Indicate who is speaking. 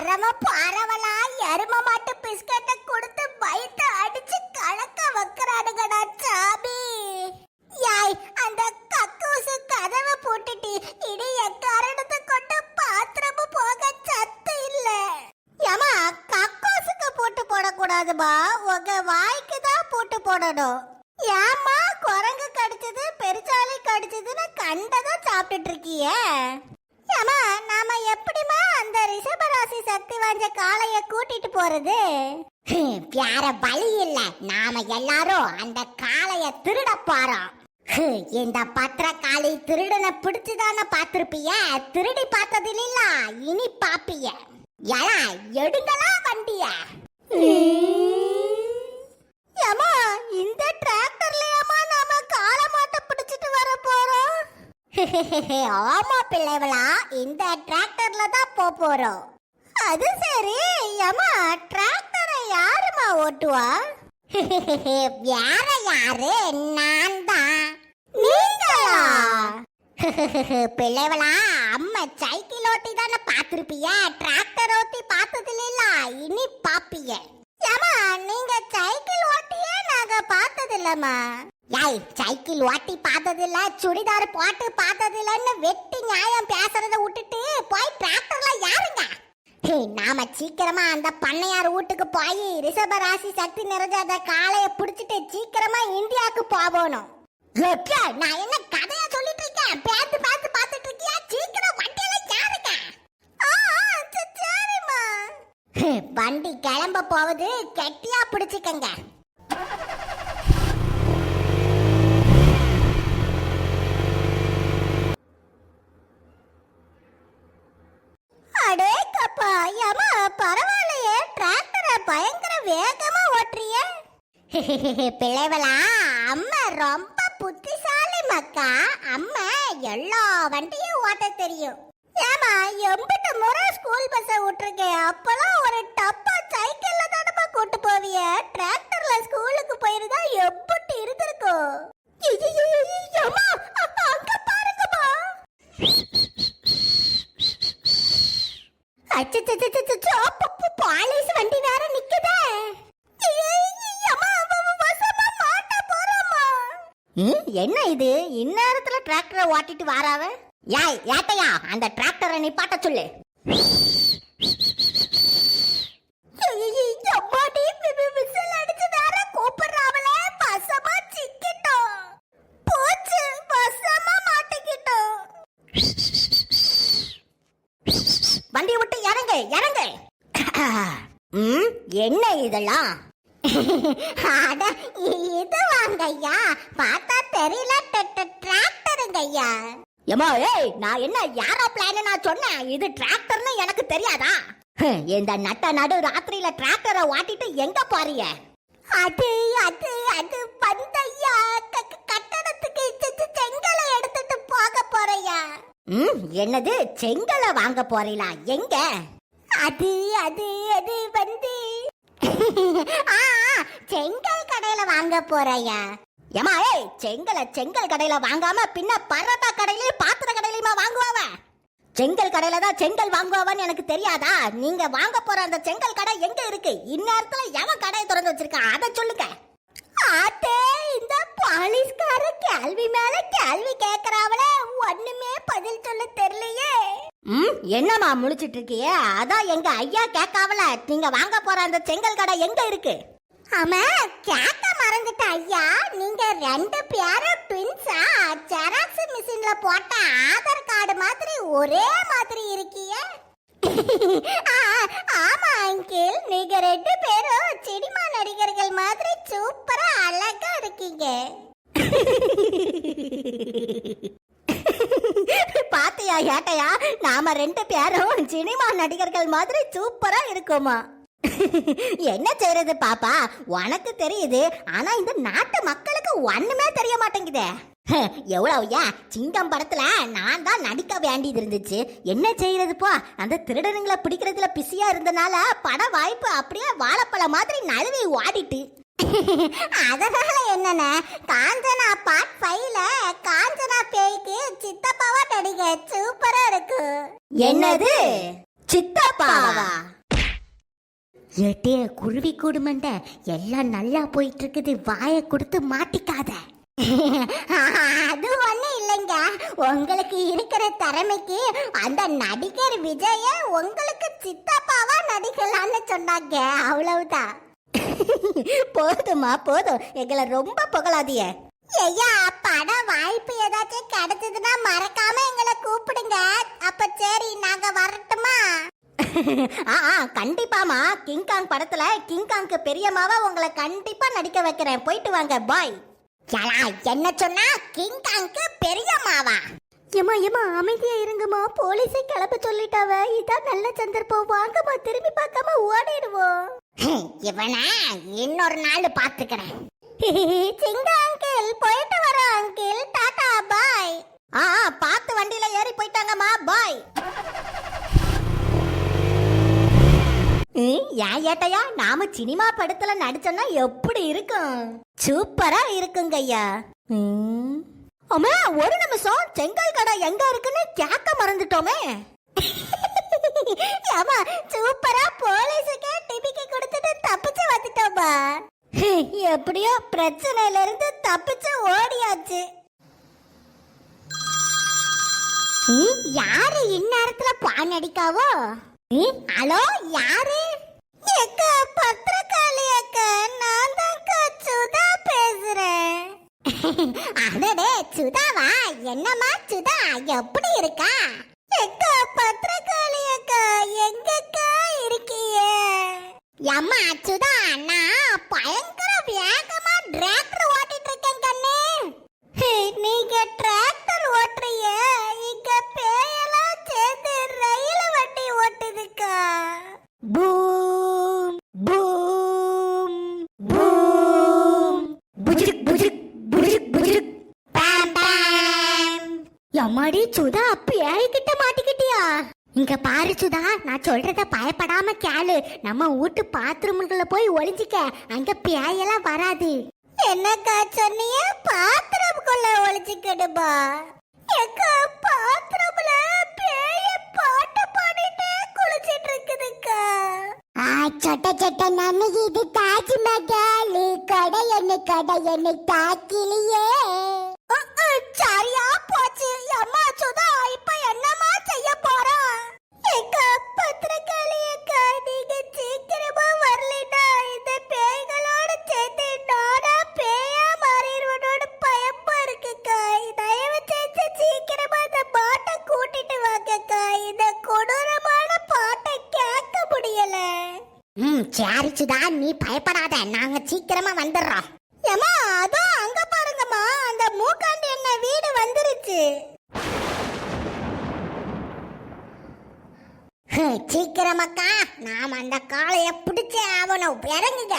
Speaker 1: பரம பரவலா எரும மாட்டு பிஸ்கட்டை கொடுத்து வயிற்று அடிச்சு கலக்க வைக்கிறானுங்கடா சாமி. யாய் அந்த கக்கூசு கதவை போட்டுட்டு இனி எக்காரணத்தை கொண்டு பாத்திரமும் போக சத்து இல்ல. ஏமா கக்கூசுக்கு போட்டு போடக்கூடாதுமா? உங்க வாய்க்கு தான் போட்டு போடணும். ஏம்மா குரங்கு கடிச்சது பெருச்சாலை கடிச்சதுன்னு கண்டதும் சாப்பிட்டுட்டு இருக்கிய. ஏமா நாம அந்த காளைய கூட்டிட்டு போறது? வேற வழி இல்ல. நாம எல்லாரும் அந்த காளைய திருட போறோம். இந்த பத்திரக்காளி திருடனை பிடிச்சுதானே பார்த்திருப்பிய? திருடி பார்த்தது இல்ல இனி பாப்பிய ஏடா எடுங்களா வண்டிய? ஏமா இந்த டிராக்டர்லயாமா நாம காளை மாட்டை பிடிச்சிட்டு வர போறோம்? ஆமா பிள்ளைகளா இந்த டிராக்டர்ல தான் போறோம். அது சரி. ஏமா டிராக்டரை யாருமா ஓட்டுவா? யார யாரு? நான் தான் நீங்களா? பிள்ளைவளா அம்மா சைக்கிள் ஓட்டி தானே பார்த்திருப்பிய? டிராக்டர் ஓட்டி பார்த்ததில்ல இல்ல இனி பாப்பிய. ஏமா நீங்க சைக்கிள் ஓட்டியே நாங்க பார்த்ததில்லம்மா. யாய் சைக்கிள் ஓட்டி பார்த்ததில்ல சுடிதார் போட்டு பார்த்ததில்லன்னு வெட்டி நியாயம் பேசுறத விட்டுட்டு போய் டிராக்டர்ல யாருங்க நாம சீக்கிரமா அந்த பண்ணையார் வீட்டுக்கு போய் ரிஷப ராசி சக்தி நிறைஞ்சாத காளைய புடிச்சிட்டு சீக்கிரமா இந்தியாவுக்கு போகணும். நான் என்ன கதையா சொல்லிட்டு இருக்கேன்? பேத்து பார்த்து பார்த்துட்டு இருக்கியா? சீக்கிரம் வண்டியில ச- சரிம்மா. ஹே, வண்டி கிளம்ப போகுது. கெட்டியா பிடிச்சுக்கங்க அடே கப்பா ஏமா பரவாயில்லையே டிராக்டரை பயங்கர வேகமா ஓட்டுறியே? பிள்ளைவலா அம்மா ரொம்ப புத்திசாலி மக்கா. அம்மா எல்லா வண்டியும் ஓட்ட தெரியும். ஏமா எம்பிட்டு முறை ஸ்கூல் பஸ்ஸை விட்டுருக்கேன் அப்பெல்லாம் ஒரு டப்பா சைக்கிள்ல தானமா கூட்டு போவிய? டிராக்டர்ல ஸ்கூலுக்கு போயிருந்தா எம்பிட்டு இருந்திருக்கும் அங்க பாருங்கம்மா. என்ன இது? இந்நேரத்துல டிராக்டரை ஓட்டிட்டு வாராவ? யாய் ஏட்டையா அந்த டிராக்டரை நிப்பாட்ட சொல்லு. வண்டி சிக்கிட்டோம். மாட்டிக்கிட்டோம். வண்டியை விட்டு இறங்கு இறங்கு. என்ன இதெல்லாம்? அட இது வாங்கய்யா பார்த்தா தெரியல டிராக்டருங்கய்யா. ஏமா ஏய் நான் என்ன யாரோ பிளான் நான் சொன்னேன்? இது டிராக்டர்னு எனக்கு தெரியாதா? இந்த நட்ட நடு ராத்திரியில டிராக்டரை ஓட்டிட்டு எங்க போறீங்க அது அது அது பந்தையா கட்டடத்துக்கு செங்கலை எடுத்துட்டு போக போறையா ம் என்னது? செங்கலை வாங்க போறீங்களா எங்க? அது அது அது வந்து ஆ, செங்கல் கடையில வாங்க போறையா ஏமா ஏய் செங்கலை செங்கல் கடையில வாங்காம பின்ன பரோட்டா கடையிலயும் பாத்திர கடையிலயுமா வாங்குவாவ? செங்கல் கடையில தான் செங்கல் வாங்குவாவன்னு எனக்கு தெரியாதா? நீங்க வாங்க போற அந்த செங்கல் கடை எங்க இருக்கு? இந்நேரத்துல எவன் கடையை திறந்து வச்சிருக்கான்? அதை சொல்லுங்க. ஆத்தே இந்த போலீஸ்கார கேள்வி மேல கேள்வி கேக்குறாவளே. ஒண்ணுமே பதில் சொல்ல தெரியலையே. ம் என்னம்மா முழிச்சிட்டு இருக்கியே? அதான் எங்க ஐயா கேட்காவல. நீங்க வாங்க போற அந்த செங்கல் கடை எங்க இருக்கு? ஆமா கேட்க மறந்துட்ட ஐயா. நீங்க ரெண்டு பேரும் ட்வின்ஸா ஜெராக்ஸ் மிஷின்ல போட்ட ஆதார் கார்டு மாதிரி ஒரே மாதிரி இருக்கிய ஆமா அங்கிள் நீங்க ரெண்டு பேரும் சினிமா நடிகர்கள் மாதிரி சூப்பரா அழகா இருக்கீங்க. பாத்தியா ஏட்டையா? நாம ரெண்டு பேரும் சினிமா நடிகர்கள் மாதிரி சூப்பரா இருக்கோமா? என்ன செய்யறது பாப்பா? உனக்கு தெரியுது. ஆனா இந்த நாட்டு மக்களுக்கு ஒண்ணுமே தெரிய மாட்டேங்குதே. எவ்வளவுயா சிங்கம் படத்துல நான் தான் நடிக்க வேண்டியது இருந்துச்சு. என்ன செய்யறது போ? அந்த திருடனுங்களை பிடிக்கிறதுல பிஸியா இருந்தனால பட வாய்ப்பு அப்படியே வாழைப்பழம் மாதிரி நழுவி ஓடிட்டு. அதனால என்னண்ணே? காஞ்சனா பார்ட் ஃபைவ்ல காஞ்சனா பேய்க்கு சித்தப்பாவா நடிக சூப்பரா இருக்கு. என்னது? சித்தப்பாவா? ஏட்டே குருவி கூடுமண்ட எல்லாம் நல்லா போயிட்டு இருக்குது வாயை கொடுத்து மாட்டிக்காத. அது ஒண்ணும் இல்லைங்க. உங்களுக்கு இருக்கிற திறமைக்கு அந்த நடிகர் விஜய உங்களுக்கு சித்தப்பாவா நடிக்கலாம்னு சொன்னாங்க. அவ்வளவுதான். போதுமா போதும். எங்களை ரொம்ப புகழாதிய ஐயா பட வாய்ப்பு ஏதாச்சும் கிடைச்சதுன்னா மறக்காம எங்களை கூப்பிடுங்க. அப்ப சரி நாங்க வரட்டுமா? ஆ ஆ, கண்டிப்பாமா கிங்காங் படத்துல கிங்காங்க்கு பெரியம்மாவா உங்களை கண்டிப்பா நடிக்க வைக்கிறேன். போயிட்டு வாங்க பாய் என்ன சொன்னா? கிங்காங்க்கு பெரியம்மாவா ஏமா ஏமா அமைதியா இருங்கம்மா. போலீஸை கிளப்ப சொல்லிட்டாவ. இதான் நல்ல சந்தர்ப்பம். வாங்கம்மா திரும்பி பார்க்காம ஓடிடுவோம். இவனா இன்னொரு நாள் பாத்துக்கிறேன் சிங்க அங்கிள் போயிட்டு வரோம் அங்கிள் டாடா பாய் ஆ பார்த்து வண்டியில ஏறி போயிட்டாங்கம்மா பாய் ஏன் ஏட்டையா? நாம சினிமா படத்துல நடிச்சோம்னா எப்படி இருக்கும்? சூப்பரா இருக்குங்க ஐயா. அம்மா ஒரு நிமிஷம் செங்கல் கடை எங்க இருக்குன்னு கேட்க மறந்துட்டோமே. ஆமா சூப்பரா போலீஸுக்கே டிபிக்கு கொடுத்துட்டு தப்பிச்சு வந்துட்டோமா எப்படியோ பிரச்சனையில இருந்து தப்பிச்சு ஓடியாச்சு. யாரு இந்நேரத்துல பான் அடிக்காவோ? ஹலோ யாரு? அடடே சுதாவா? என்னம்மா சுதா? எப்படி இருக்கா? புஜுக் புஜுக் புஜுக் புஜுக். பாம் பாம். எம்மாடி சுதா அப்ப ஏகிட்ட மாட்டிக்கிட்டியா? இங்க பாரு சுதா நான் சொல்றத பயப்படாம கேளு. நம்ம வீட்டு பாத்ரூம்குள்ள போய் ஒளிஞ்சிக்க. அங்க பேயெல்லாம் வராது. என்னக்கா சொன்னீங்க? பாத்ரூம்குள்ள ஒளிஞ்சிக்கிடுமா? எக்கா பாத்ரூம்ல சொட்ட சொட்ட நன்னைக்கு தாஜ்மஹால். கடை என்ன கடை என்ன தாக்கிலியே. சரியா? சரி சுதா நீ பயப்படாத. நாங்க சீக்கிரமா வந்துடுறோம் ஏமா அதோ அங்க பாருங்கம்மா. அந்த மூக்காண்டி என்ன வீடு வந்துருச்சு. சீக்கிரமாக்கா. நாம அந்த காளைய பிடிச்சே ஆகணும். இறங்குங்க.